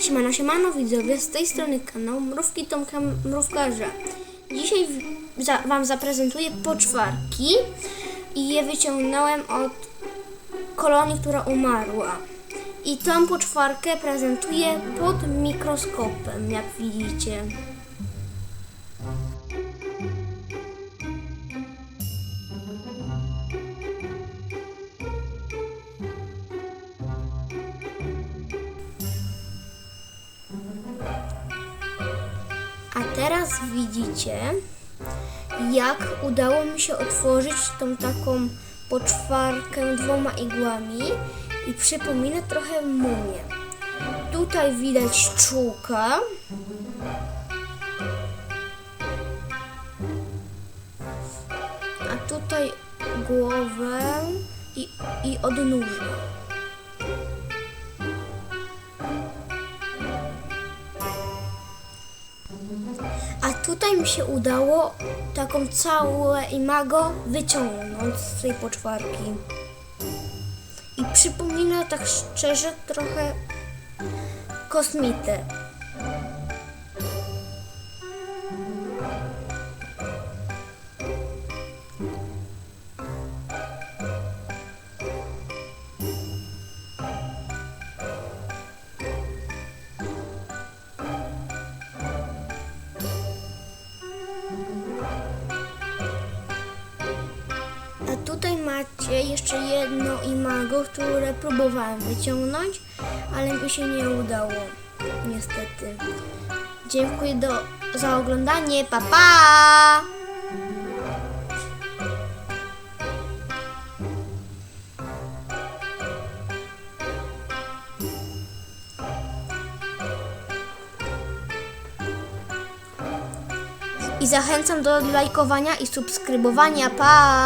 Siemano, siemano widzowie, z tej strony kanał Mrówki Tomka Mrówkarza. Dzisiaj za, Wam zaprezentuję poczwarki i je wyciągnąłem od kolonii, która umarła. I tą poczwarkę prezentuję pod mikroskopem, jak widzicie. Teraz widzicie, jak udało mi się otworzyć tą taką poczwarkę dwoma igłami i przypomina trochę mumię. Tutaj widać szczółka. A tutaj głowę i, i odnóża. Tutaj mi się udało taką całe imago wyciągnąć z tej poczwarki. I przypomina tak szczerze trochę kosmitę. Macie jeszcze jedno imago, które próbowałem wyciągnąć, ale mi się nie udało. Niestety. Dziękuję do, za oglądanie. Pa pa! I zachęcam do lajkowania i subskrybowania. Pa!